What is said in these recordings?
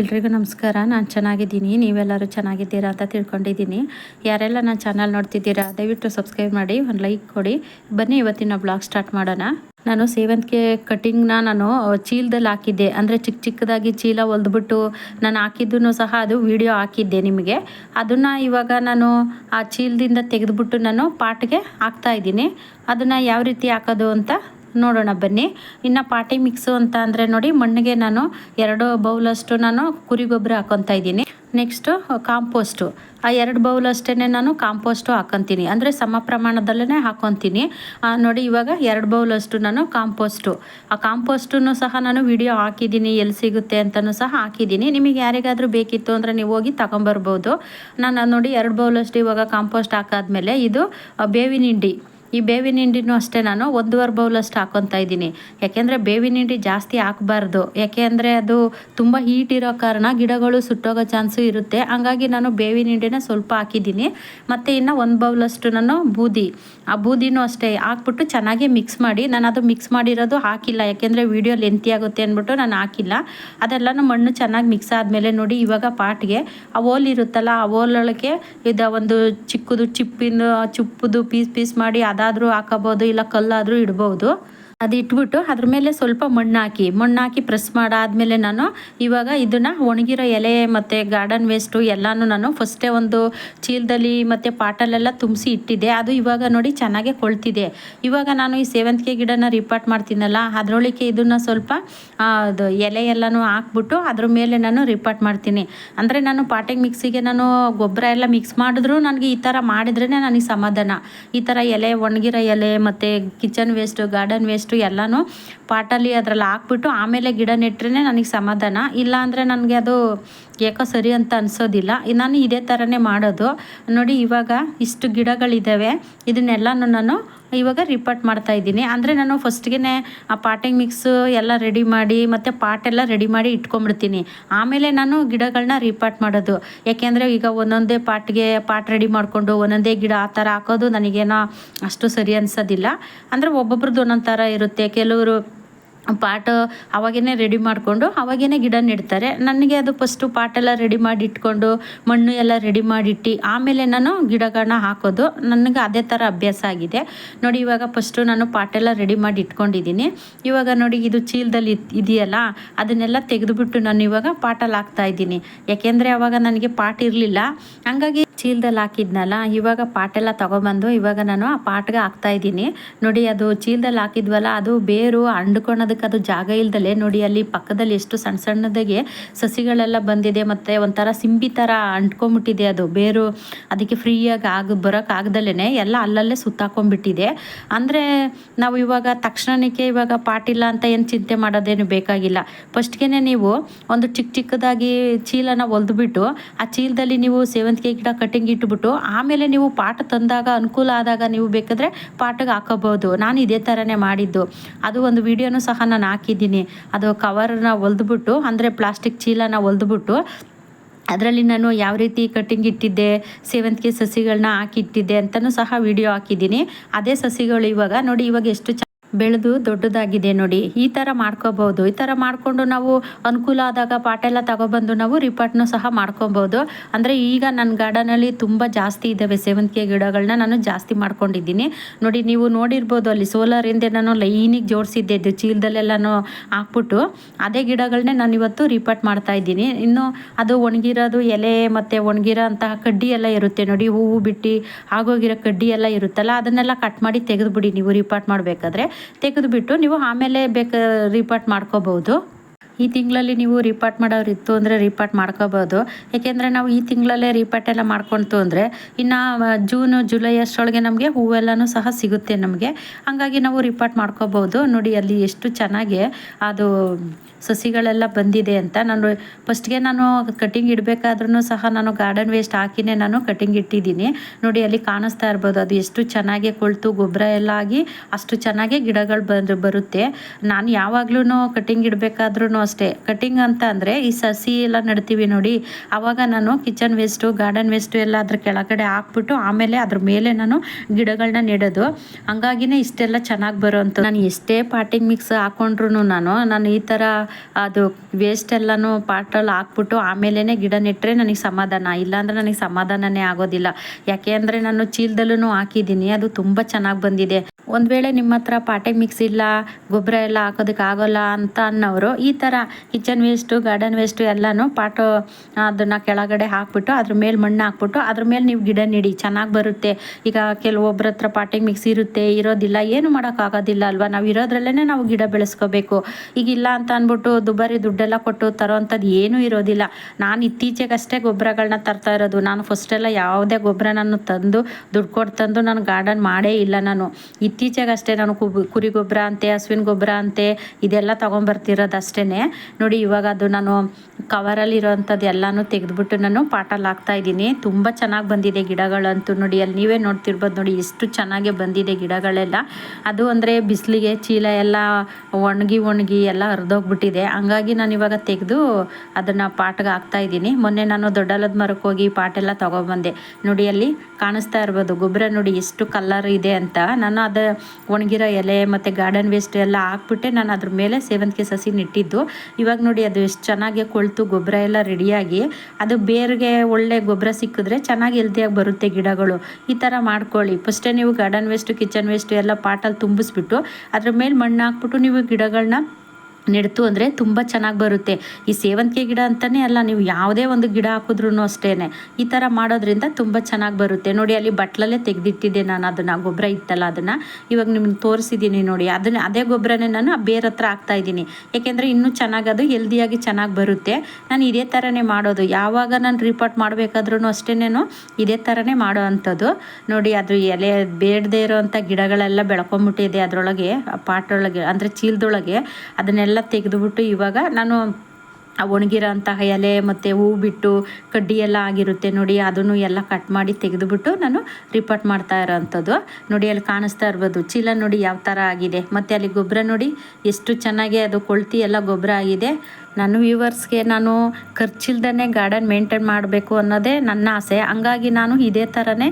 ಎಲ್ರಿಗೂ ನಮಸ್ಕಾರ. ನಾನು ಚೆನ್ನಾಗಿದ್ದೀನಿ. ನೀವೆಲ್ಲರೂ ಚೆನ್ನಾಗಿದ್ದೀರಾ ಅಂತ ತಿಳ್ಕೊಂಡಿದ್ದೀನಿ. ಯಾರೆಲ್ಲ ನನ್ನ ಚಾನಲ್ ನೋಡ್ತಿದ್ದೀರಾ, ದಯವಿಟ್ಟು ಸಬ್ಸ್ಕ್ರೈಬ್ ಮಾಡಿ, ಒಂದು ಲೈಕ್ ಕೊಡಿ. ಬನ್ನಿ ಇವತ್ತಿನ ಬ್ಲಾಗ್ ಸ್ಟಾರ್ಟ್ ಮಾಡೋಣ. ನಾನು ಸೇವಂತಿಗೆ ಕಟಿಂಗ್ನ ನಾನು ಚೀಲದಲ್ಲಿ ಹಾಕಿದ್ದೆ. ಅಂದರೆ ಚಿಕ್ಕ ಚಿಕ್ಕದಾಗಿ ಚೀಲ ಹೊಲ್ದ್ಬಿಟ್ಟು ನಾನು ಹಾಕಿದ್ದೂ ಸಹ ಅದು ವಿಡಿಯೋ ಹಾಕಿದ್ದೆ ನಿಮಗೆ. ಅದನ್ನು ಇವಾಗ ನಾನು, ಆ ಚೀಲದಿಂದ ತೆಗೆದುಬಿಟ್ಟು ನಾನು ಪಾಟ್ಗೆ ಹಾಕ್ತಾ ಇದ್ದೀನಿ. ಅದನ್ನು ಯಾವ ರೀತಿ ಹಾಕೋದು ಅಂತ ನೋಡೋಣ ಬನ್ನಿ. ಇನ್ನು ಪಾಟಿ ಮಿಕ್ಸು ಅಂತ ಅಂದರೆ ನೋಡಿ ಮಣ್ಣಿಗೆ ನಾನು ಎರಡು ಬೌಲಷ್ಟು ನಾನು ಕುರಿ ಗೊಬ್ಬರ ಹಾಕೊತಾ ಇದ್ದೀನಿ. ನೆಕ್ಸ್ಟು ಕಾಂಪೋಸ್ಟು ಆ ಎರಡು ಬೌಲ್ ಅಷ್ಟೇ ನಾನು ಕಾಂಪೋಸ್ಟು ಹಾಕೊತೀನಿ. ಅಂದರೆ ಸಮ ಪ್ರಮಾಣದಲ್ಲೇ ಹಾಕೊತೀನಿ. ನೋಡಿ ಇವಾಗ ಎರಡು ಬೌಲಷ್ಟು ನಾನು ಕಾಂಪೋಸ್ಟು ಆ ಕಾಂಪೋಸ್ಟನ್ನು ಸಹ ನಾನು ವಿಡಿಯೋ ಹಾಕಿದ್ದೀನಿ. ಎಲ್ಲಿ ಸಿಗುತ್ತೆ ಅಂತಲೂ ಸಹ ಹಾಕಿದ್ದೀನಿ. ನಿಮಗೆ ಯಾರಿಗಾದರೂ ಬೇಕಿತ್ತು ಅಂದರೆ ನೀವು ಹೋಗಿ ತಗೊಂಬರ್ಬೋದು. ನಾನು ನೋಡಿ ಎರಡು ಬೌಲಷ್ಟು ಇವಾಗ ಕಾಂಪೋಸ್ಟ್ ಹಾಕಾದ್ಮೇಲೆ ಇದು ಬೇವಿನ ಹಿಂಡಿ. ಈ ಬೇವಿನ ಹಿಂಡಿನೂ ಅಷ್ಟೇ, ನಾನು ಒಂದೂವರೆ ಬೌಲಷ್ಟು ಹಾಕೊತಾ ಇದ್ದೀನಿ. ಯಾಕೆಂದರೆ ಬೇವಿನ ಹಿಂಡಿ ಜಾಸ್ತಿ ಹಾಕಬಾರ್ದು. ಯಾಕೆ ಅಂದರೆ ಅದು ತುಂಬ ಹೀಟ್ ಇರೋ ಕಾರಣ ಗಿಡಗಳು ಸುಟ್ಟೋಗೋ ಚಾನ್ಸು ಇರುತ್ತೆ. ಹಾಗಾಗಿ ನಾನು ಬೇವಿನ ಹಿಂಡಿನ ಸ್ವಲ್ಪ ಹಾಕಿದ್ದೀನಿ. ಮತ್ತು ಇನ್ನು ಒಂದು ಬೌಲಷ್ಟು ನಾನು ಬೂದಿ. ಆ ಬೂದಿನೂ ಅಷ್ಟೇ ಹಾಕ್ಬಿಟ್ಟು ಚೆನ್ನಾಗಿ ಮಿಕ್ಸ್ ಮಾಡಿ, ನಾನು ಅದು ಮಿಕ್ಸ್ ಮಾಡಿರೋದು ಹಾಕಿಲ್ಲ. ಯಾಕೆಂದರೆ ವೀಡಿಯೋ ಲೆಂತಿ ಆಗುತ್ತೆ ಅಂದ್ಬಿಟ್ಟು ನಾನು ಹಾಕಿಲ್ಲ. ಅದೆಲ್ಲನೂ ಮಣ್ಣು ಚೆನ್ನಾಗಿ ಮಿಕ್ಸ್ ಆದಮೇಲೆ ನೋಡಿ ಇವಾಗ ಪಾಟ್ಗೆ. ಆ ಓಲ್ ಇರುತ್ತಲ್ಲ, ಆ ಓಲೊಳಗೆ ಇದು ಒಂದು ಚಿಕ್ಕದು ಚಿಪ್ಪಿನ ಚುಪ್ಪದು ಪೀಸ್ ಪೀಸ್ ಮಾಡಿ ಅದಾದರೂ ಹಾಕಬಹುದು ಇಲ್ಲ ಕಲ್ಲಾದರೂ ಇಡ್ಬೋದು ಅದು ಇಟ್ಬಿಟ್ಟು ಅದ್ರ ಮೇಲೆ ಸ್ವಲ್ಪ ಮಣ್ಣು ಹಾಕಿ ಮಣ್ಣು ಹಾಕಿ ಪ್ರೆಸ್ ಮಾಡಾದ್ಮೇಲೆ ನಾನು ಇವಾಗ ಇದನ್ನು ಒಣಗಿರೋ ಎಲೆ ಮತ್ತು ಗಾರ್ಡನ್ ವೇಸ್ಟು ಎಲ್ಲನೂ ನಾನು ಫಸ್ಟೇ ಒಂದು ಚೀಲದಲ್ಲಿ ಮತ್ತು ಪಾಟಲೆಲ್ಲ ತುಂಬಿಸಿ ಇಟ್ಟಿದ್ದೆ. ಅದು ಇವಾಗ ನೋಡಿ ಚೆನ್ನಾಗೆ ಕೊಳ್ತಿದೆ. ಇವಾಗ ನಾನು ಈ ಸೇವಂತಿಗೆ ಗಿಡನ ರಿಪಾರ್ಟ್ ಮಾಡ್ತೀನಲ್ಲ ಅದರೊಳಗೆ ಇದನ್ನು ಸ್ವಲ್ಪ ಅದು ಎಲೆ ಎಲ್ಲನೂ ಹಾಕ್ಬಿಟ್ಟು ಅದ್ರ ಮೇಲೆ ನಾನು ರಿಪಾರ್ಟ್ ಮಾಡ್ತೀನಿ. ಅಂದರೆ ನಾನು ಪಾಟಿಂಗ್ ಮಿಕ್ಸಿಗೆ ನಾನು ಗೊಬ್ಬರ ಎಲ್ಲ ಮಿಕ್ಸ್ ಮಾಡಿದ್ರು ನನಗೆ ಈ ಥರ ಮಾಡಿದ್ರೇ ನನಗೆ ಸಮಾಧಾನ. ಈ ಥರ ಎಲೆ, ಒಣಗಿರೋ ಎಲೆ ಮತ್ತು ಕಿಚನ್ ವೇಸ್ಟು ಗಾರ್ಡನ್ ವೇಸ್ಟು ಎಲ್ಲನೂ ಪಾಟಲ್ಲಿ ಅದರಲ್ಲಿ ಹಾಕ್ಬಿಟ್ಟು ಆಮೇಲೆ ಗಿಡ ನೆಟ್ರೇ ನನಗೆ ಸಮಾಧಾನ. ಇಲ್ಲ ಅಂದರೆ ನನಗೆ ಅದು ಯಾಕೋ ಸರಿ ಅಂತ ಅನಿಸೋದಿಲ್ಲ. ನಾನು ಇದೇ ಥರನೇ ಮಾಡೋದು. ನೋಡಿ ಇವಾಗ ಇಷ್ಟು ಗಿಡಗಳಿದ್ದಾವೆ ಇದನ್ನೆಲ್ಲನೂ ನಾನು ಇವಾಗ ರಿಪಾರ್ಟ್ ಮಾಡ್ತಾ ಇದ್ದೀನಿ. ಅಂದರೆ ನಾನು ಫಸ್ಟ್ಗೆ ಆ ಪಾಟಿಂಗ್ ಮಿಕ್ಸ್ ಎಲ್ಲ ರೆಡಿ ಮಾಡಿ, ಮತ್ತು ಪಾಟೆಲ್ಲ ರೆಡಿ ಮಾಡಿ ಇಟ್ಕೊಂಡ್ಬಿಡ್ತೀನಿ. ಆಮೇಲೆ ನಾನು ಗಿಡಗಳನ್ನ ರಿಪಾರ್ಟ್ ಮಾಡೋದು. ಯಾಕೆಂದರೆ ಈಗ ಒಂದೊಂದೇ ಪಾಟ್ಗೆ ಪಾಟ್ ರೆಡಿ ಮಾಡಿಕೊಂಡು ಒಂದೊಂದೇ ಗಿಡ ಆ ಥರ ಹಾಕೋದು ನನಗೇನೋ ಅಷ್ಟು ಸರಿ ಅನ್ಸೋದಿಲ್ಲ. ಅಂದರೆ ಒಬ್ಬೊಬ್ರದ್ದು ಒಂದೊಂದು ಥರ ಇರುತ್ತೆ. ಕೆಲವರು ಪಾಟ್ ಅವಾಗೇ ರೆಡಿ ಮಾಡಿಕೊಂಡು ಅವಾಗೇ ಗಿಡ ನೆಡ್ತಾರೆ. ನನಗೆ ಅದು ಫಸ್ಟು ಪಾಟೆಲ್ಲ ರೆಡಿ ಮಾಡಿ ಇಟ್ಕೊಂಡು ಮಣ್ಣು ಎಲ್ಲ ರೆಡಿ ಮಾಡಿಟ್ಟು, ಆಮೇಲೆ ನಾನು ಗಿಡಗಳನ್ನ ಹಾಕೋದು. ನನಗೆ ಅದೇ ಥರ ಅಭ್ಯಾಸ ಆಗಿದೆ. ನೋಡಿ, ಇವಾಗ ಫಸ್ಟು ನಾನು ಪಾಟೆಲ್ಲ ರೆಡಿ ಮಾಡಿ ಇಟ್ಕೊಂಡಿದ್ದೀನಿ ಇವಾಗ ನೋಡಿ, ಇದು ಚೀಲದಲ್ಲಿ ಇದೆಯಲ್ಲ, ಅದನ್ನೆಲ್ಲ ತೆಗೆದುಬಿಟ್ಟು ನಾನು ಇವಾಗ ಪಾಟಲ್ಲಿ ಹಾಕ್ತಾ ಇದ್ದೀನಿ. ಯಾಕೆಂದರೆ ಅವಾಗ ನನಗೆ ಪಾಟ್ ಇರಲಿಲ್ಲ. ಹಂಗಾಗಿ ಚೀಲದಲ್ಲಿ ಹಾಕಿದ್ನಲ್ಲ, ಇವಾಗ ಪಾಟೆಲ್ಲ ತೊಗೊಬಂದು ಇವಾಗ ನಾನು ಆ ಪಾಟ್ಗೆ ಹಾಕ್ತಾ ಇದ್ದೀನಿ. ನೋಡಿ, ಅದು ಚೀಲದಲ್ಲಿ ಹಾಕಿದ್ವಲ್ಲ, ಅದು ಬೇರು ಅಂಡ್ಕೊಳೋದಕ್ಕೆ ಅದು ಜಾಗ ಇಲ್ದಲೆ ನೋಡಿ, ಅಲ್ಲಿ ಪಕ್ಕದಲ್ಲಿ ಎಷ್ಟು ಸಣ್ಣ ಸಣ್ಣದಾಗೆ ಸಸಿಗಳೆಲ್ಲ ಬಂದಿದೆ, ಮತ್ತು ಒಂಥರ ಸಿಂಬಿ ಥರ ಅಂಟ್ಕೊಂಬಿಟ್ಟಿದೆ ಅದು. ಬೇರು ಅದಕ್ಕೆ ಫ್ರೀಯಾಗಿ ಆಗ ಬರೋಕ್ಕಾಗ್ದಲೇ ಎಲ್ಲ ಅಲ್ಲಲ್ಲೇ ಸುತ್ತಾಕೊಂಡ್ಬಿಟ್ಟಿದೆ ಅಂದರೆ ನಾವು ಇವಾಗ ತಕ್ಷಣಕ್ಕೆ ಇವಾಗ ಪಾಟಿಲ್ಲ ಅಂತ ಏನು ಚಿಂತೆ ಮಾಡೋದೇನು ಬೇಕಾಗಿಲ್ಲ. ಫಸ್ಟ್ಗೆ ನೀವು ಒಂದು ಚಿಕ್ಕ ಚಿಕ್ಕದಾಗಿ ಚೀಲನ ಒಲ್ದ್ಬಿಟ್ಟು ಆ ಚೀಲದಲ್ಲಿ ನೀವು ಸೇವಂತಿಗೆ ಗಿಡ ಕಟಿಂಗ್ ಇಟ್ಬಿಟ್ಟು, ಆಮೇಲೆ ನೀವು ಪಾಟ್ ತಂದಾಗ ಅನುಕೂಲ ಆದಾಗ ನೀವು ಬೇಕಾದರೆ ಪಾಟಿಗೆ ಹಾಕೋಬೋದು ನಾನು ಇದೇ ಥರನೇ ಮಾಡಿದ್ದು. ಅದು ಒಂದು ವಿಡಿಯೋನೂ ಸಹ ನಾನು ಹಾಕಿದ್ದೀನಿ. ಅದು ಕವರ್ನ ಹೊಲ್ದ್ಬಿಟ್ಟು, ಅಂದರೆ ಪ್ಲಾಸ್ಟಿಕ್ ಚೀಲನ ಹೊಲ್ದ್ಬಿಟ್ಟು, ಅದರಲ್ಲಿ ನಾನು ಯಾವ ರೀತಿ ಕಟ್ಟಿಂಗ್ ಇಟ್ಟಿದ್ದೆ ಸೇವಂತಿಗೆ ಸಸಿಗಳನ್ನ ಹಾಕಿಟ್ಟಿದ್ದೆ ಅಂತಲೂ ಸಹ ವಿಡಿಯೋ ಹಾಕಿದ್ದೀನಿ. ಅದೇ ಸಸಿಗಳು ಇವಾಗ ನೋಡಿ, ಇವಾಗ ಎಷ್ಟು ಬೆಳೆದು ದೊಡ್ಡದಾಗಿದೆ ನೋಡಿ. ಈ ಥರ ಮಾಡ್ಕೋಬಹುದು. ಈ ಥರ ಮಾಡಿಕೊಂಡು ನಾವು ಅನುಕೂಲ ಆದಾಗ ಪಾಟೆಲ್ಲ ತಗೊಬಂದು ನಾವು ರಿಪಾರ್ಟ್ನು ಸಹ ಮಾಡ್ಕೊಬೋದು ಅಂದರೆ ಈಗ ನನ್ನ ಗಾರ್ಡನಲ್ಲಿ ತುಂಬ ಜಾಸ್ತಿ ಇದ್ದಾವೆ ಸೇವಂತಿಗೆ ಗಿಡಗಳನ್ನ ನಾನು ಜಾಸ್ತಿ ಮಾಡ್ಕೊಂಡಿದ್ದೀನಿ. ನೋಡಿ ನೀವು ನೋಡಿರ್ಬೋದು ಅಲ್ಲಿ ಸೋಲಾರಿಂದ ನಾನು ಲೈನಿಗೆ ಜೋಡಿಸಿದ್ದೆ, ಇದು ಚೀಲದಲ್ಲೆಲ್ಲನೂ ಹಾಕ್ಬಿಟ್ಟು. ಅದೇ ಗಿಡಗಳನ್ನೇ ನಾನು ಇವತ್ತು ರಿಪಾರ್ಟ್ ಮಾಡ್ತಾ ಇದ್ದೀನಿ. ಇನ್ನು ಅದು ಒಣಗಿರೋದು ಎಲೆ ಮತ್ತು ಒಣಗಿರೋ ಅಂತಹ ಕಡ್ಡಿ ಎಲ್ಲ ಇರುತ್ತೆ ನೋಡಿ. ಹೂವು ಬಿಟ್ಟು ಆಗೋಗಿರೋ ಕಡ್ಡಿ ಎಲ್ಲ ಇರುತ್ತಲ್ಲ, ಅದನ್ನೆಲ್ಲ ಕಟ್ ಮಾಡಿ ತೆಗೆದುಬಿಡಿ ನೀವು ರಿಪಾರ್ಟ್ ಮಾಡಬೇಕಾದ್ರೆ. ತೆಗೆದುಬಿಟ್ಟು ನೀವು ಆಮೇಲೆ ಬೇಕು ರಿಪಾರ್ಟ್ ಮಾಡ್ಕೋಬೋದು. ಈ ತಿಂಗಳಲ್ಲಿ ನೀವು ರಿಪಾರ್ಟ್ ಮಾಡೋರಿತ್ತು ಅಂದರೆ ರಿಪಾರ್ಟ್ ಮಾಡ್ಕೋಬೋದು. ಏಕೆಂದರೆ ನಾವು ಈ ತಿಂಗಳಲ್ಲೇ ರಿಪಾರ್ಟ್ ಎಲ್ಲ ಮಾಡ್ಕೊಳ್ತು ಅಂದರೆ ಇನ್ನು ಜೂನು ಜುಲೈ ಅಷ್ಟರೊಳಗೆ ನಮಗೆ ಹೂವೆಲ್ಲನೂ ಸಹ ಸಿಗುತ್ತೆ ನಮಗೆ. ಹಾಗಾಗಿ ನಾವು ರಿಪಾರ್ಟ್ ಮಾಡ್ಕೋಬೋದು. ನೋಡಿ ಅಲ್ಲಿ ಎಷ್ಟು ಚೆನ್ನಾಗಿ ಅದು ಸಸಿಗಳೆಲ್ಲ ಬಂದಿದೆ ಅಂತ ನಾನು ಫಸ್ಟ್ಗೆ ನಾನು ಕಟಿಂಗ್ ಇಡಬೇಕಾದ್ರೂ ಸಹ ನಾನು ಗಾರ್ಡನ್ ವೇಸ್ಟ್ ಹಾಕಿನೇ ನಾನು ಕಟಿಂಗ್ ಇಟ್ಟಿದ್ದೀನಿ. ನೋಡಿ, ಅಲ್ಲಿ ಕಾಣಿಸ್ತಾ ಇರ್ಬೋದು, ಅದು ಎಷ್ಟು ಚೆನ್ನಾಗಿ ಕೊಳ್ತು, ಗೊಬ್ಬರ ಎಲ್ಲ ಆಗಿ ಅಷ್ಟು ಚೆನ್ನಾಗಿ ಗಿಡಗಳು ಬಂದು ಬರುತ್ತೆ. ನಾನು ಯಾವಾಗ್ಲೂ ಕಟಿಂಗ್ ಇಡಬೇಕಾದ್ರೂ ಅಷ್ಟೇ. ಕಟಿಂಗ್ ಅಂತ ಅಂದರೆ ಈ ಸಸಿ ಎಲ್ಲ ನಡ್ತೀವಿ ನೋಡಿ ಆವಾಗ ನಾನು ಕಿಚನ್ ವೇಸ್ಟು ಗಾರ್ಡನ್ ವೇಸ್ಟು ಎಲ್ಲ ಅದ್ರ ಕೆಳಗಡೆ ಹಾಕ್ಬಿಟ್ಟು ಆಮೇಲೆ ಅದ್ರ ಮೇಲೆ ನಾನು ಗಿಡಗಳನ್ನ ನೆಡೋದು. ಹಂಗಾಗಿನೇ ಇಷ್ಟೆಲ್ಲ ಚೆನ್ನಾಗಿ ಬರೋ ನಾನು ಎಷ್ಟೇ ಪಾಟಿಂಗ್ ಮಿಕ್ಸ್ ಹಾಕೊಂಡ್ರು ನಾನು ನಾನು ಈ ಥರ ಅದು ವೇಸ್ಟ್ ಎಲ್ಲನೂ ಪಾಟಲ್ಲಿ ಹಾಕ್ಬಿಟ್ಟು ಆಮೇಲೆ ಗಿಡ ನೆಟ್ಟರೆ ನನಗೆ ಸಮಾಧಾನ. ಇಲ್ಲಾಂದ್ರೆ ನನಗೆ ಸಮಾಧಾನನೇ ಆಗೋದಿಲ್ಲ. ಯಾಕೆ ಅಂದರೆ ನಾನು ಚೀಲದಲ್ಲೂ ಹಾಕಿದ್ದೀನಿ. ಅದು ತುಂಬ ಚೆನ್ನಾಗಿ ಬಂದಿದೆ. ಒಂದು ವೇಳೆ ನಿಮ್ಮ ಹತ್ರ ಪಾಟೆ ಮಿಕ್ಸ್ ಇಲ್ಲ, ಗೊಬ್ಬರ ಎಲ್ಲ ಹಾಕೋದಕ್ಕೆ ಆಗೋಲ್ಲ ಅಂತ ಅನ್ನೋರು ಈ ಥರ ಕಿಚನ್ ವೇಸ್ಟು ಗಾರ್ಡನ್ ವೇಸ್ಟು ಎಲ್ಲನೂ ಪಾಟು ಅದನ್ನು ಕೆಳಗಡೆ ಹಾಕ್ಬಿಟ್ಟು ಅದ್ರ ಮೇಲೆ ಮಣ್ಣು ಹಾಕ್ಬಿಟ್ಟು ಅದ್ರ ಮೇಲೆ ನೀವು ಗಿಡ ನೆಡಿ. ಚೆನ್ನಾಗಿ ಬರುತ್ತೆ. ಈಗ ಕೆಲವೊಬ್ಬರ ಹತ್ರ ಪಾಟೆ ಮಿಕ್ಸ್ ಇರುತ್ತೆ, ಇರೋದಿಲ್ಲ, ಏನು ಮಾಡೋಕ್ಕಾಗೋದಿಲ್ಲ ಅಲ್ವಾ? ನಾವು ಇರೋದ್ರಲ್ಲೇ ನಾವು ಗಿಡ ಬೆಳೆಸ್ಕೋಬೇಕು. ಈಗ ಇಲ್ಲ ಅಂತ ಅಂದ್ಬಿಟ್ಟು ದುಬಾರಿ ದುಡ್ಡೆಲ್ಲ ಕೊಟ್ಟು ತರೋ ಅಂಥದ್ದು ಏನೂ ಇರೋದಿಲ್ಲ. ನಾನು ಇತ್ತೀಚೆಗಷ್ಟೇ ಗೊಬ್ಬರಗಳನ್ನ ತರ್ತಾ ಇರೋದು. ನಾನು ಫಸ್ಟೆಲ್ಲ ಯಾವುದೇ ಗೊಬ್ಬರ ನಾನು ತಂದು, ದುಡ್ಡು ಕೊಟ್ಟು ತಂದು ನಾನು ಗಾರ್ಡನ್ ಮಾಡೇ ಇಲ್ಲ ನಾನು. ಇತ್ತೀಚೆಗಷ್ಟೇ ನಾನು ಕುರಿ ಗೊಬ್ಬರ ಅಂತೆ, ಹಸುವಿನ ಗೊಬ್ಬರ ಅಂತೆ, ಇದೆಲ್ಲ ತೊಗೊಂಬರ್ತಿರೋದು ಅಷ್ಟೇ ನೋಡಿ ಇವಾಗ ಅದು ನಾನು ಕವರಲ್ಲಿ ಇರೋವಂಥದ್ದು ಎಲ್ಲನೂ ತೆಗೆದುಬಿಟ್ಟು ನಾನು ಪಾಟಲ್ಲಿ ಹಾಕ್ತಾ ಇದ್ದೀನಿ. ತುಂಬ ಚೆನ್ನಾಗಿ ಬಂದಿದೆ ಗಿಡಗಳಂತೂ ನೋಡಿ, ಅಲ್ಲಿ ನೀವೇ ನೋಡ್ತಿರ್ಬೋದು ನೋಡಿ ಎಷ್ಟು ಚೆನ್ನಾಗಿ ಬಂದಿದೆ ಗಿಡಗಳೆಲ್ಲ. ಅದು ಅಂದರೆ ಬಿಸಿಲಿಗೆ ಚೀಲ ಎಲ್ಲ ಒಣಗಿ ಒಣಗಿ ಎಲ್ಲ ಹರಿದೋಗ್ಬಿಟ್ಟಿದೆ. ಹಂಗಾಗಿ ನಾನು ಇವಾಗ ತೆಗೆದು ಅದನ್ನು ಪಾಟ್ಗೆ ಹಾಕ್ತಾ ಇದ್ದೀನಿ. ಮೊನ್ನೆ ನಾನು ದೊಡ್ಡಲದ ಮರಕ್ಕೆ ಹೋಗಿ ಪಾಟೆಲ್ಲ ತೊಗೊಬಂದೆ ನೋಡಿ, ಅಲ್ಲಿ ಕಾಣಿಸ್ತಾ ಇರ್ಬೋದು, ಗೊಬ್ಬರ ನೋಡಿ ಎಷ್ಟು ಕಲರ್ ಇದೆ ಅಂತ. ನಾನು ಅದು ಒಣಗಿರೋ ಎಲೆ ಮತ್ತು ಗಾರ್ಡನ್ ವೇಸ್ಟ್ ಎಲ್ಲ ಹಾಕ್ಬಿಟ್ಟೆ. ನಾನು ಅದ್ರ ಮೇಲೆ ಸೇವಂತಿಗೆ ಸಸಿ ನೆಟ್ಟಿದ್ದು. ಇವಾಗ ನೋಡಿ, ಅದು ಎಷ್ಟು ಚೆನ್ನಾಗಿ ಕೊಳ್ತು ಗೊಬ್ಬರ ಎಲ್ಲ ರೆಡಿಯಾಗಿ ಅದು ಬೇರ್ಗೆ ಒಳ್ಳೆ ಗೊಬ್ಬರ ಸಿಕ್ಕಿದ್ರೆ ಚೆನ್ನಾಗಿ ಹೆಲ್ತಿಯಾಗಿ ಬರುತ್ತೆ ಗಿಡಗಳು. ಈ ಥರ ಮಾಡ್ಕೊಳ್ಳಿ. ಫಸ್ಟೇ ನೀವು ಗಾರ್ಡನ್ ವೇಸ್ಟು ಕಿಚನ್ ವೇಸ್ಟು ಎಲ್ಲ ಪಾಟಲ್ಲಿ ತುಂಬಿಸ್ಬಿಟ್ಟು ಅದ್ರ ಮೇಲೆ ಮಣ್ಣು ಹಾಕ್ಬಿಟ್ಟು ನೀವು ಗಿಡಗಳನ್ನ ನೆಡ್ತು ಅಂದರೆ ತುಂಬ ಚೆನ್ನಾಗಿ ಬರುತ್ತೆ. ಈ ಸೇವಂತಿಗೆ ಗಿಡ ಅಂತಲೇ ಅಲ್ಲ, ನೀವು ಯಾವುದೇ ಒಂದು ಗಿಡ ಹಾಕಿದ್ರೂ ಅಷ್ಟೇ ಈ ಥರ ಮಾಡೋದ್ರಿಂದ ತುಂಬ ಚೆನ್ನಾಗಿ ಬರುತ್ತೆ. ನೋಡಿ, ಅಲ್ಲಿ ಬಟ್ಲಲ್ಲೇ ತೆಗೆದಿಟ್ಟಿದ್ದೆ ನಾನು ಅದನ್ನು, ಗೊಬ್ಬರ ಇತ್ತಲ್ಲ ಅದನ್ನು. ಇವಾಗ ನಿಮ್ಗೆ ತೋರಿಸಿದ್ದೀನಿ ನೋಡಿ. ಅದನ್ನ, ಅದೇ ಗೊಬ್ಬರನೇ ನಾನು ಬೇರೆ ಹತ್ರ ಹಾಕ್ತಾ ಇದ್ದೀನಿ. ಏಕೆಂದರೆ ಇನ್ನೂ ಚೆನ್ನಾಗಿ, ಅದು ಹೆಲ್ದಿಯಾಗಿ ಚೆನ್ನಾಗಿ ಬರುತ್ತೆ. ನಾನು ಇದೇ ಥರನೇ ಮಾಡೋದು. ಯಾವಾಗ ನಾನು ರಿಪೋರ್ಟ್ ಮಾಡಬೇಕಾದ್ರೂ ಅಷ್ಟೇನೇನು ಇದೇ ಥರನೇ ಮಾಡೋ ಅಂಥದ್ದು. ನೋಡಿ, ಅದು ಎಲೆ ಬೇಡದೇ ಇರೋವಂಥ ಗಿಡಗಳೆಲ್ಲ ಬೆಳ್ಕೊಂಬಿಟ್ಟಿದೆ ಅದರೊಳಗೆ ಪಾಟೊಳಗೆ ಅಂದರೆ ಚೀಲದೊಳಗೆ. ಅದನ್ನೆಲ್ಲ ಎಲ್ಲ ತೆಗೆದುಬಿಟ್ಟು ಇವಾಗ ನಾನು ಆ ಒಣಗಿರೋ ಅಂತಹ ಎಲೆ ಮತ್ತು ಹೂ ಬಿಟ್ಟು ಕಡ್ಡಿ ಎಲ್ಲ ಆಗಿರುತ್ತೆ ನೋಡಿ, ಅದನ್ನು ಎಲ್ಲ ಕಟ್ ಮಾಡಿ ತೆಗೆದುಬಿಟ್ಟು ನಾನು ರಿಪೋರ್ಟ್ ಮಾಡ್ತಾ ಇರೋವಂಥದ್ದು ನೋಡಿ, ಅಲ್ಲಿ ಕಾಣಿಸ್ತಾ ಇರ್ಬೋದು, ಚೀಲ ನೋಡಿ ಯಾವ ಥರ ಆಗಿದೆ. ಮತ್ತು ಅಲ್ಲಿ ಗೊಬ್ಬರ ನೋಡಿ, ಎಷ್ಟು ಚೆನ್ನಾಗಿ ಅದು ಕೊಳ್ತಿ ಎಲ್ಲ ಗೊಬ್ಬರ ಆಗಿದೆ. ನಾನು ವ್ಯೂವರ್ಸ್ಗೆ ನಾನು ಖರ್ಚಿಲ್ದೇ ಗಾರ್ಡನ್ ಮೇಂಟೈನ್ ಮಾಡಬೇಕು ಅನ್ನೋದೇ ನನ್ನ ಆಸೆ. ಹಂಗಾಗಿ ನಾನು ಇದೇ ಥರನೇ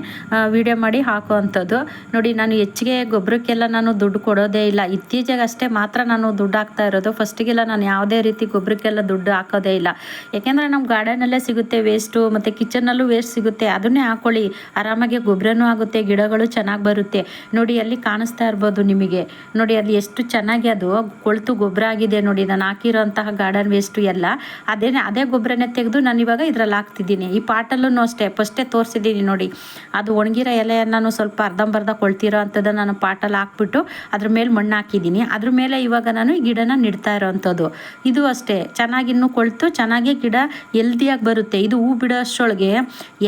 ವಿಡಿಯೋ ಮಾಡಿ ಹಾಕುವಂಥದ್ದು. ನೋಡಿ, ನಾನು ಹೆಚ್ಚಿಗೆ ಗೊಬ್ಬರಕ್ಕೆಲ್ಲ ನಾನು ದುಡ್ಡು ಕೊಡೋದೇ ಇಲ್ಲ. ಇತ್ತೀಚೆಗೆ ಅಷ್ಟೇ ಮಾತ್ರ ನಾನು ದುಡ್ಡು ಹಾಕ್ತಾ ಇರೋದು. ಫಸ್ಟಿಗೆಲ್ಲ ನಾನು ಯಾವುದೇ ರೀತಿ ಗೊಬ್ಬರಕ್ಕೆಲ್ಲ ದುಡ್ಡು ಹಾಕೋದೇ ಇಲ್ಲ. ಯಾಕೆಂದರೆ ನಮ್ಮ ಗಾರ್ಡನಲ್ಲೇ ಸಿಗುತ್ತೆ ವೇಸ್ಟು ಮತ್ತು ಕಿಚನ್ನಲ್ಲೂ ವೇಸ್ಟ್ ಸಿಗುತ್ತೆ. ಅದನ್ನೇ ಹಾಕೊಳ್ಳಿ. ಆರಾಮಾಗಿ ಗೊಬ್ಬರನೂ ಆಗುತ್ತೆ, ಗಿಡಗಳು ಚೆನ್ನಾಗಿ ಬರುತ್ತೆ. ನೋಡಿ, ಅಲ್ಲಿ ಕಾಣಿಸ್ತಾ ಇರ್ಬೋದು ನಿಮಗೆ. ನೋಡಿ, ಅಲ್ಲಿ ಎಷ್ಟು ಚೆನ್ನಾಗಿ ಅದು ಕೊಳ್ತು ಗೊಬ್ಬರ ಆಗಿದೆ ನೋಡಿ. ನಾನು ಹಾಕಿರೋಂತಹ ಗಾರ್ಡನ್ ವೇಸ್ಟು ಎಲ್ಲ. ಅದೇನೆ, ಅದೇ ಗೊಬ್ಬರನೇ ತೆಗೆದು ನಾನು ಇವಾಗ ಇದ್ರಲ್ಲಿ ಹಾಕ್ತಿದ್ದೀನಿ. ಈ ಪಾಟಲ್ಲೂ ಅಷ್ಟೇ, ಫಸ್ಟೇ ತೋರಿಸಿದ್ದೀನಿ ನೋಡಿ. ಅದು ಒಣಗಿರೋ ಎಲೆಯನ್ನು ಸ್ವಲ್ಪ ಅರ್ಧಂಬರ್ಧ ಕೊಳ್ತಿರೋ ಅಂಥದ್ದು ನಾನು ಪಾಟಲ್ಲಿ ಹಾಕ್ಬಿಟ್ಟು ಅದ್ರ ಮೇಲೆ ಮಣ್ಣು ಹಾಕಿದ್ದೀನಿ. ಅದ್ರ ಮೇಲೆ ಇವಾಗ ನಾನು ಗಿಡನ ನೆಡ್ತಾ ಇರೋವಂಥದ್ದು ಇದು ಅಷ್ಟೇ, ಚೆನ್ನಾಗಿ ಇನ್ನೂ ಕೊಳ್ತು, ಚೆನ್ನಾಗಿ ಗಿಡ ಎಲ್ದಿಯಾಗಿ ಬರುತ್ತೆ. ಇದು ಹೂ ಬಿಡೋ ಅಷ್ಟರೊಳಗೆ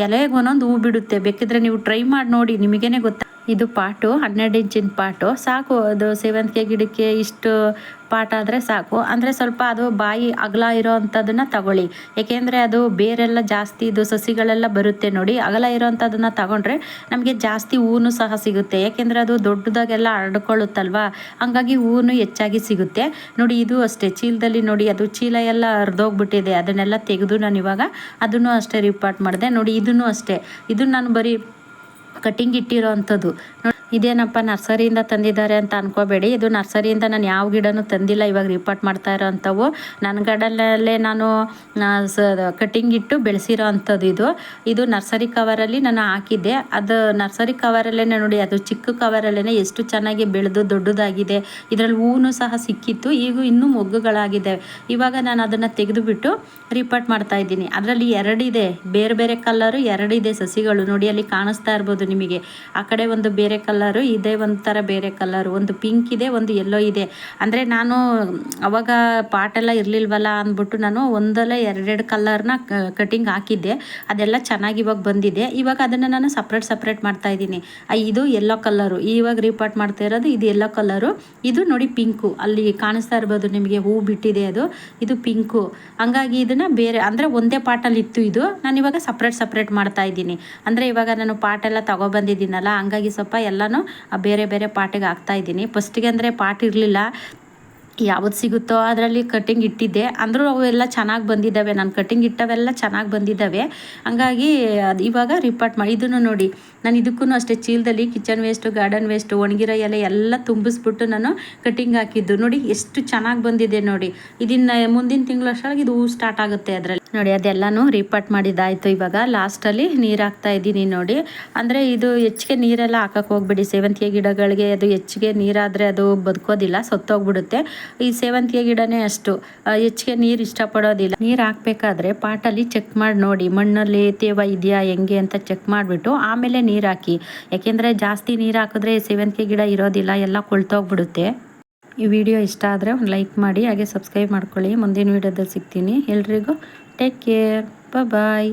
ಎಲೆಗೆ ಒಂದೊಂದು ಹೂ ಬಿಡುತ್ತೆ. ಬೇಕಿದ್ರೆ ನೀವು ಟ್ರೈ ಮಾಡಿ ನೋಡಿ, ನಿಮಗೇನೆ ಗೊತ್ತಾ? ಇದು ಪಾಟು, ಹನ್ನೆರಡು ಇಂಚಿನ ಪಾಟು. ಸಾಕು, ಅದು ಸೇವಂತಿಗೆ ಗಿಡಕ್ಕೆ ಇಷ್ಟು ಪಾಟ್ ಆದರೆ ಸಾಕು. ಅಂದರೆ ಸ್ವಲ್ಪ ಅದು ಬಾಯಿ ಅಗಲ ಇರೋ ಅಂಥದ್ದನ್ನು ತಗೊಳ್ಳಿ. ಏಕೆಂದರೆ ಅದು ಬೇರೆಲ್ಲ ಜಾಸ್ತಿ ಇದು ಸಸಿಗಳೆಲ್ಲ ಬರುತ್ತೆ ನೋಡಿ. ಅಗಲ ಇರೋ ಅಂಥದ್ದನ್ನು ತಗೊಂಡ್ರೆ ನಮಗೆ ಜಾಸ್ತಿ ಹೂವು ಸಹ ಸಿಗುತ್ತೆ. ಏಕೆಂದರೆ ಅದು ದೊಡ್ಡದಾಗೆಲ್ಲ ಹರಡ್ಕೊಳ್ಳುತ್ತಲ್ವ? ಹಂಗಾಗಿ ಹೂವು ಹೆಚ್ಚಾಗಿ ಸಿಗುತ್ತೆ. ನೋಡಿ, ಇದು ಅಷ್ಟೇ. ಚೀಲದಲ್ಲಿ ನೋಡಿ, ಅದು ಚೀಲ ಎಲ್ಲ ಹರಿದೋಗ್ಬಿಟ್ಟಿದೆ. ಅದನ್ನೆಲ್ಲ ತೆಗೆದು ನಾನು ಇವಾಗ ಅದನ್ನು ಅಷ್ಟೇ ರಿಪಾರ್ಟ್ ಮಾಡಿದೆ. ನೋಡಿ, ಇದನ್ನು ಅಷ್ಟೇ. ಇದನ್ನು ನಾನು ಬರೀ ಕಟಿಂಗ್ ಇಟ್ಟಿರೋ ಅಂಥದ್ದು. ಇದೇನಪ್ಪ ನರ್ಸರಿಯಿಂದ ತಂದಿದ್ದಾರೆ ಅಂತ ಅನ್ಕೋಬೇಡಿ. ಇದು ನರ್ಸರಿಯಿಂದ ನಾನು ಯಾವ ಗಿಡನೂ ತಂದಿಲ್ಲ, ಇವಾಗ ರಿಪೋರ್ಟ್ ಮಾಡ್ತಾ ಇರೋವಂಥವು ನನ್ನ ಗಡಲಲ್ಲೇ ನಾನು ಕಟಿಂಗ್ ಇಟ್ಟು ಬೆಳೆಸಿರೋ ಅಂಥದ್ದು ಇದು. ಇದು ನರ್ಸರಿ ಕವರಲ್ಲಿ ನಾನು ಹಾಕಿದ್ದೆ. ಅದು ನರ್ಸರಿ ಕವರಲ್ಲೇ ನೋಡಿ, ಅದು ಚಿಕ್ಕ ಕವರಲ್ಲೇ ಎಷ್ಟು ಚೆನ್ನಾಗಿ ಬೆಳೆದು ದೊಡ್ಡದಾಗಿದೆ. ಇದರಲ್ಲಿ ಹೂವು ಸಹ ಸಿಕ್ಕಿತ್ತು. ಈಗ ಇನ್ನೂ ಮೊಗ್ಗುಗಳಾಗಿದೆ ಇವಾಗ ನಾನು ಅದನ್ನು ತೆಗೆದುಬಿಟ್ಟು ರಿಪೋರ್ಟ್ ಮಾಡ್ತಾ ಇದ್ದೀನಿ. ಅದರಲ್ಲಿ ಎರಡಿದೆ. ಬೇರೆ ಬೇರೆ ಕಲರು ಎರಡಿದೆ ಸಸಿಗಳು. ನೋಡಿ, ಅಲ್ಲಿ ಕಾಣಿಸ್ತಾ ಇರ್ಬೋದು ನಿಮಗೆ. ಆ ಕಡೆ ಒಂದು ಬೇರೆ ಕಲರು ಇದೆ, ಒಂಥರ ಬೇರೆ ಕಲರು. ಒಂದು ಪಿಂಕ್ ಇದೆ, ಒಂದು ಎಲ್ಲೋ ಇದೆ. ಅಂದರೆ ನಾನು ಅವಾಗ ಪಾಟೆಲ್ಲ ಇರಲಿಲ್ವಲ್ಲ ಅಂದ್ಬಿಟ್ಟು ನಾನು ಒಂದಲ್ಲ ಎರಡೆರಡು ಕಲರ್ನ ಕಟಿಂಗ್ ಹಾಕಿದ್ದೆ. ಅದೆಲ್ಲ ಚೆನ್ನಾಗಿ ಇವಾಗ ಬಂದಿದೆ. ಇವಾಗ ಅದನ್ನು ನಾನು ಸಪ್ರೇಟ್ ಸಪ್ರೇಟ್ ಮಾಡ್ತಾ ಇದ್ದೀನಿ. ಇದು ಎಲ್ಲೋ ಕಲರು ಇವಾಗ ರೀಪಾರ್ಟ್ ಮಾಡ್ತಾ ಇರೋದು ಇದು ಎಲ್ಲೋ ಕಲರು ಇದು ನೋಡಿ ಪಿಂಕು ಅಲ್ಲಿ ಕಾಣಿಸ್ತಾ ಇರ್ಬೋದು ನಿಮಗೆ ಹೂ ಬಿಟ್ಟಿದೆ ಅದು. ಇದು ಪಿಂಕು ಹಂಗಾಗಿ ಇದನ್ನು ಬೇರೆ, ಅಂದರೆ ಒಂದೇ ಪಾಟಲ್ಲಿ ಇತ್ತು ಇದು. ನಾನು ಇವಾಗ ಸಪ್ರೇಟ್ ಸಪ್ರೇಟ್ ಮಾಡ್ತಾ ಇದ್ದೀನಿ. ಅಂದರೆ ಇವಾಗ ನಾನು ಪಾಟೆಲ್ಲ ತಗೊಬಂದಿದ್ದೀನಲ್ಲ, ಹಂಗಾಗಿ ಸ್ವಲ್ಪ ಎಲ್ಲನೂ ಬೇರೆ ಬೇರೆ ಪಾಟಿಗೆ ಹಾಕ್ತಾ ಇದ್ದೀನಿ. ಫಸ್ಟಿಗೆ ಅಂದರೆ ಪಾಟ್ ಇರಲಿಲ್ಲ. ಯಾವುದು ಸಿಗುತ್ತೋ ಅದರಲ್ಲಿ ಕಟ್ಟಿಂಗ್ ಇಟ್ಟಿದ್ದೆ. ಅಂದರೂ ಅವೆಲ್ಲ ಚೆನ್ನಾಗಿ ಬಂದಿದ್ದಾವೆ. ನಾನು ಕಟ್ಟಿಂಗ್ ಇಟ್ಟವೆಲ್ಲ ಚೆನ್ನಾಗಿ ಬಂದಿದ್ದಾವೆ. ಹಂಗಾಗಿ ಅದು ಇವಾಗ ರಿಪಾರ್ಟ್ ಮಾಡಿ ಇದನ್ನು ನೋಡಿ. ನಾನು ಇದಕ್ಕೂ ಅಷ್ಟೇ ಚೀಲದಲ್ಲಿ ಕಿಚನ್ ವೇಸ್ಟು ಗಾರ್ಡನ್ ವೇಸ್ಟು ಒಣಗಿರೋ ಎಲೆ ಎಲ್ಲ ತುಂಬಿಸ್ಬಿಟ್ಟು ನಾನು ಕಟ್ಟಿಂಗ್ ಹಾಕಿದ್ದು. ನೋಡಿ ಎಷ್ಟು ಚೆನ್ನಾಗಿ ಬಂದಿದೆ ನೋಡಿ. ಇದನ್ನು ಮುಂದಿನ ತಿಂಗಳು ಇದು ಹೂ ಸ್ಟಾರ್ಟ್ ಆಗುತ್ತೆ ಅದರಲ್ಲಿ. ನೋಡಿ ಅದೆಲ್ಲನೂ ರಿಪಾರ್ಟ್ ಮಾಡಿದ್ದಾಯಿತು ಇವಾಗ. ಲಾಸ್ಟಲ್ಲಿ ನೀರು ಹಾಕ್ತಾ ಇದ್ದೀನಿ ನೋಡಿ. ಅಂದರೆ ಇದು ಹೆಚ್ಚಿಗೆ ನೀರೆಲ್ಲ ಹಾಕಕ್ಕೆ ಹೋಗ್ಬಿಡಿ. ಸೇವಂತಿಗೆ ಗಿಡಗಳಿಗೆ ಅದು ಹೆಚ್ಚಿಗೆ ನೀರಾದರೆ ಅದು ಬದುಕೋದಿಲ್ಲ, ಸತ್ತೋಗ್ಬಿಡುತ್ತೆ. ಈ ಸೇವಂತಿಗೆ ಗಿಡನೇ ಅಷ್ಟು. ಹೆಚ್ಚಿಗೆ ನೀರು ಇಷ್ಟಪಡೋದಿಲ್ಲ. ನೀರು ಹಾಕ್ಬೇಕಾದ್ರೆ ಪಾಟಲ್ಲಿ ಚೆಕ್ ಮಾಡಿ ನೋಡಿ, ಮಣ್ಣಲ್ಲಿ ತೇವ ಇದೆಯಾ, ಹೆಂಗೆ ಅಂತ ಚೆಕ್ ಮಾಡಿಬಿಟ್ಟು ಆಮೇಲೆ ನೀರು ಹಾಕಿ. ಯಾಕೆಂದರೆ ಜಾಸ್ತಿ ನೀರು ಹಾಕಿದ್ರೆ ಸೇವಂತಿಗೆ ಗಿಡ ಇರೋದಿಲ್ಲ, ಎಲ್ಲ ಕೊಳ್ತೋಗ್ಬಿಡುತ್ತೆ. ಈ ವಿಡಿಯೋ ಇಷ್ಟ ಆದರೆ ಒಂದು ಲೈಕ್ ಮಾಡಿ, ಹಾಗೆ ಸಬ್ಸ್ಕ್ರೈಬ್ ಮಾಡ್ಕೊಳ್ಳಿ. ಮುಂದಿನ ವಿಡಿಯೋದಲ್ಲಿ ಸಿಗ್ತೀನಿ. ಎಲ್ರಿಗೂ ಟೇಕ್ ಕೇರ್ ಬಾಯ್